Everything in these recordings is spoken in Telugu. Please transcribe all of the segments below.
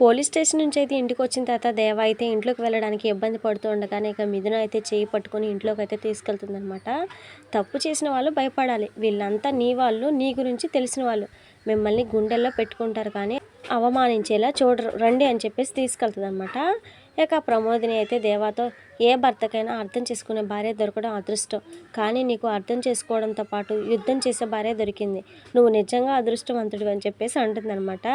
పోలీస్ స్టేషన్ నుంచి అయితే ఇంటికి వచ్చిన తర్వాత దేవ అయితే ఇంట్లోకి వెళ్ళడానికి ఇబ్బంది పడుతూ ఉండగానే ఇక మిథున అయితే చేయి పట్టుకొని ఇంట్లోకి అయితే తీసుకెళ్తుందనమాట తప్పు చేసిన వాళ్ళు భయపడాలి. వీళ్ళంతా నీ వాళ్ళు నీ గురించి తెలిసిన వాళ్ళు. మిమ్మల్ని గుండెల్లో పెట్టుకుంటారు కానీ అవమానించేలా చూడరు. రండి అని చెప్పేసి తీసుకెళ్తుంది అనమాట ఇక ప్రమోదిని అయితే దేవాతో ఏ భర్తకైనా అర్థం చేసుకునే భార్య దొరకడం అదృష్టం. కానీ నీకు అర్థం చేసుకోవడంతో పాటు యుద్ధం చేసే భార్య దొరికింది. నువ్వు నిజంగా అదృష్టవంతుడు అని చెప్పేసి అంటుందన్నమాట.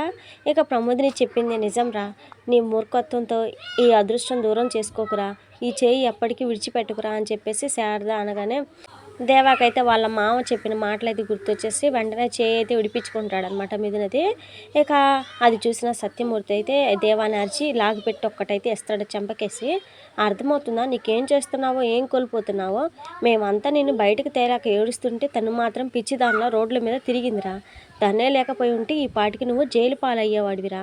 ఇక ప్రమోదిని చెప్పింది నిజం రా. నీ మూర్ఖత్వంతో ఈ అదృష్టం దూరం చేసుకోకురా. ఈ చేయి ఎప్పటికీ విడిచిపెట్టుకురా అని చెప్పేసి శారద అనగానే దేవాకైతే వాళ్ళ మామ చెప్పిన మాటలు అయితే గుర్తొచ్చేసి వెంటనే చేయి అయితే విడిపించుకుంటాడు అనమాట మిథునది ఇక అది చూసిన సత్యమూర్తి అయితే దేవాన్ని అరిచి లాగిపెట్టి ఒక్కటైతే ఇస్తాడు చెంపకేసి. అర్థమవుతుందా? నీకేం చేస్తున్నావో? ఏం కోల్పోతున్నావో? మేమంతా నేను బయటకు తేరాక ఏడుస్తుంటే తను మాత్రం పిచ్చి దానిలో రోడ్ల మీద తిరిగిందిరా. తనే లేకపోయి ఉంటే ఈ పాటికి నువ్వు జైలు పాలయ్యేవాడివిరా.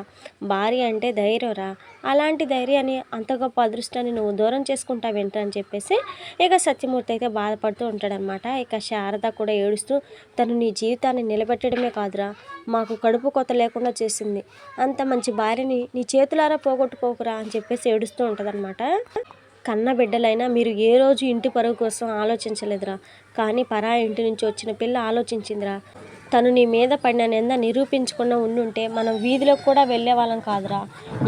భార్య అంటే ధైర్యంరా అలాంటి ధైర్యాన్ని అంత గొప్ప అదృష్టాన్ని నువ్వు దూరం చేసుకుంటావేంట అని చెప్పేసి ఇక సత్యమూర్తి అయితే బాధపడుతూ ఉంటాడనమాట ఇక శారద కూడా ఏడుస్తూ తను నీ జీవితాన్ని నిలబెట్టడమే కాదురా. మాకు కడుపు కొత్త లేకుండా చేసింది. అంత మంచి భార్యని నీ చేతులారా పోగొట్టుకోకురా అని చెప్పేసి ఏడుస్తూ ఉంటుందన్నమాట. కన్న బిడ్డలైనా మీరు ఏ రోజు ఇంటి పరువు కోసం ఆలోచించలేదురా. కానీ పరా ఇంటి నుంచి వచ్చిన పిల్ల ఆలోచించిందిరా. తను నీ మీద పడిన నింద నిరూపించకుండా ఉండుంటే మనం వీధిలోకి కూడా వెళ్ళే వాళ్ళం కాదురా.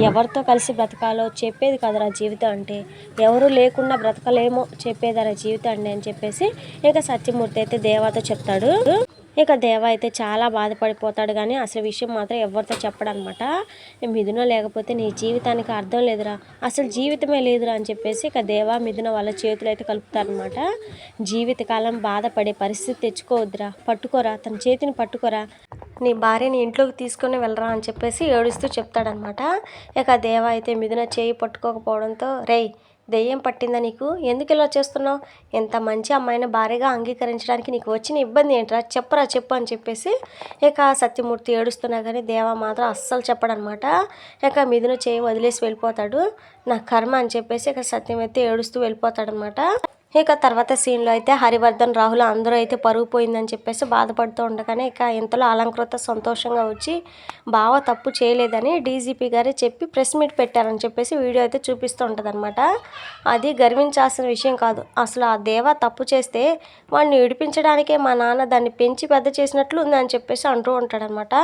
ఎవరితో కలిసి బ్రతకాలో చెప్పేది కాదురా జీవితం అంటే. ఎవరు లేకుండా బ్రతకలేమో చెప్పేదారా జీవితం అండి అని చెప్పేసి ఇక సత్యమూర్తి అయితే దేవాతో చెప్తాడు. ఇక దేవ అయితే చాలా బాధపడిపోతాడు కానీ అసలు విషయం మాత్రం ఎవరితో చెప్పడనమాట. మిథున లేకపోతే నీ జీవితానికి అర్థం లేదురా. అసలు జీవితమే లేదురా అని చెప్పేసి ఇక దేవ మిథున వాళ్ళ చేతులు అయితే కలుపుతారనమాట. జీవితకాలం బాధపడే పరిస్థితి తెచ్చుకోవద్దురా. పట్టుకోరా తన చేతిని పట్టుకోరా. నీ భార్యని ఇంట్లోకి తీసుకొని వెళ్ళరా అని చెప్పేసి ఏడుస్తూ చెప్తాడనమాట. ఇక దేవ అయితే మిథున చేయి పట్టుకోకపోవడంతో రేయ్ దెయ్యం పట్టిందా నీకు? ఎందుకు ఇలా చేస్తున్నావు? ఎంత మంచి అమ్మాయిని భార్యగా అంగీకరించడానికి నీకు వచ్చిన ఇబ్బంది ఏంట్రా? చెప్పరా చెప్పు అని చెప్పేసి ఇక సత్యమూర్తి ఏడుస్తున్నా కానీ దేవ మాత్రం అస్సలు చెప్పడనమాట. ఇక మిథున చేయి వదిలేసి వెళ్ళిపోతాడు. నా కర్మ అని చెప్పేసి ఇక సత్యం అయితే ఏడుస్తూ వెళ్ళిపోతాడనమాట. ఇక తర్వాత సీన్లో అయితే హరివర్ధన్ రాహుల్ అందరూ అయితే పరుగు పోయిందని చెప్పేసి బాధపడుతూ ఉండగానే ఇక ఇంతలో అలంకృత సంతోషంగా వచ్చి బావ తప్పు చేయలేదని డీజీపీ గారే చెప్పి ప్రెస్ మీట్ పెట్టారని చెప్పేసి వీడియో అయితే చూపిస్తూ ఉంటుందన్నమాట. అది గర్వించాల్సిన విషయం కాదు. అసలు ఆ దేవ తప్పు చేస్తే వాడిని విడిపించడానికే మా నాన్న దాన్ని పెంచి పెద్ద చేసినట్లు ఉందని చెప్పేసి అంటూ ఉంటాడనమాట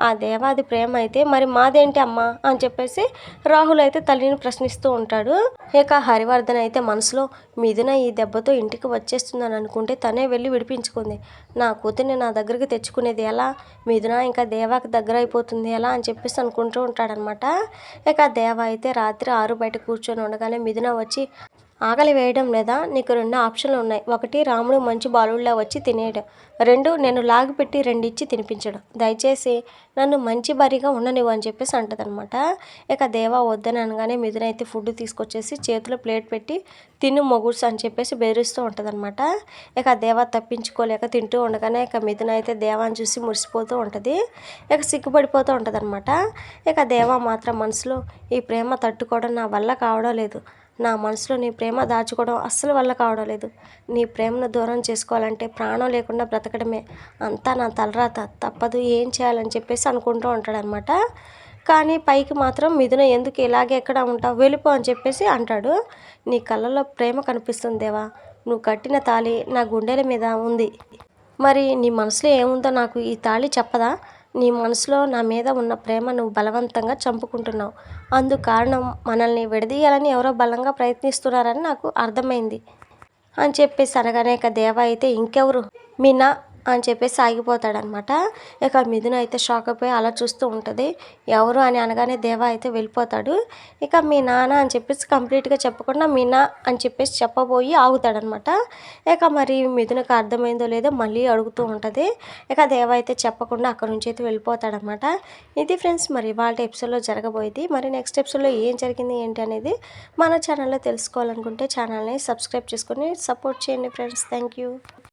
ఆ దేవాది ప్రేమ అయితే మరి మాదేంటి అమ్మా? అని చెప్పేసి రాహుల్ అయితే తల్లిని ప్రశ్నిస్తూ ఉంటాడు. ఇక హరివర్ధన్ అయితే మనసులో మిథున ఈ దెబ్బతో ఇంటికి వచ్చేస్తుందని అనుకుంటే తనే వెళ్ళి విడిపించుకుంది. నా కూతుర్ని నా దగ్గరికి తెచ్చుకునేది ఎలా? మిథున ఇంకా దేవాకి దగ్గర అయిపోతుంది ఎలా అని చెప్పేసి అనుకుంటూ ఉంటాడనమాట. ఇక దేవ అయితే రాత్రి ఆరు బయట కూర్చొని ఉండగానే మిథున వచ్చి ఆకలి వేయడం లేదా నీకు రెండు ఆప్షన్లు ఉన్నాయి. ఒకటి రాముడు మంచి బాలుడిలా వచ్చి తినేయడం. రెండు నేను లాగిపెట్టి రెండు ఇచ్చి తినిపించడం. దయచేసి నన్ను మంచి బరిగా ఉండనివ్వు అని చెప్పేసి అంటదనమాట ఇక దేవా వద్దని అనగానే మిథున అయితే ఫుడ్ తీసుకొచ్చేసి చేతిలో ప్లేట్ పెట్టి తిను మొగుడ్స్ అని చెప్పేసి బెదిరిస్తూ ఉంటుందన్నమాట. ఇక దేవా తప్పించుకోలేక తింటూ ఉండగానే ఇక మిథున అయితే దేవాన్ని చూసి మురిసిపోతూ ఉంటుంది. ఇక సిగ్గుపడిపోతూ ఉంటుందన్నమాట. ఇక దేవా మాత్రం మనసులో ఈ ప్రేమ తట్టుకోవడం నా వల్ల కావడం లేదు. నా మనసులో నీ ప్రేమ దాచుకోవడం అస్సలు వల్ల కావడం లేదు. నీ ప్రేమను దూరం చేసుకోవాలంటే ప్రాణం లేకుండా బ్రతకడమే. అంతా నా తలరాత. తప్పదు. ఏం చేయాలని చెప్పేసి అనుకుంటూ ఉంటాడనమాట కానీ పైకి మాత్రం మిథున ఎందుకు ఇలాగే ఎక్కడ ఉంటావు? వెళ్ళిపో అని చెప్పేసి అంటాడు. నీ కళ్ళలో ప్రేమ కనిపిస్తుందేవా నువ్వు కట్టిన తాళి నా గుండెల మీద ఉంది. మరి నీ మనసులో ఏముందో నాకు ఈ తాళి చెప్పదా? నీ మనసులో నా మీద ఉన్న ప్రేమ నువ్వు బలవంతంగా చంపుకుంటున్నావు. అందుకు కారణం మనల్ని విడదీయాలని ఎవరో బలంగా ప్రయత్నిస్తున్నారని నాకు అర్థమైంది. అని చెప్పేసి అనగానే ఇక దేవ అయితే ఇంకెవరు? మీనా అని చెప్పేసి ఆగిపోతాడనమాట. ఇక మిథున అయితే షాక్ అయిపోయి అలా చూస్తూ ఉంటుంది. ఎవరు అని అనగానే దేవా అయితే వెళ్ళిపోతాడు. ఇక మీ నాన్న అని చెప్పేసి కంప్లీట్గా చెప్పకుండా మీనా అని చెప్పేసి చెప్పబోయి ఆగుతాడనమాట. ఇక మరి మిథునకు అర్థమైందో లేదో మళ్ళీ అడుగుతూ ఉంటుంది. ఇక దేవ అయితే చెప్పకుండా అక్కడ నుంచి అయితే వెళ్ళిపోతాడనమాట. ఇది ఫ్రెండ్స్ మరి వాళ్ళ ఎపిసోడ్లో జరగబోయేది. మరి నెక్స్ట్ ఎపిసోడ్లో ఏం జరిగింది ఏంటి అనేది మన ఛానల్లో తెలుసుకోవాలనుకుంటే ఛానల్ని సబ్స్క్రైబ్ చేసుకొని సపోర్ట్ చేయండి ఫ్రెండ్స్. Thank you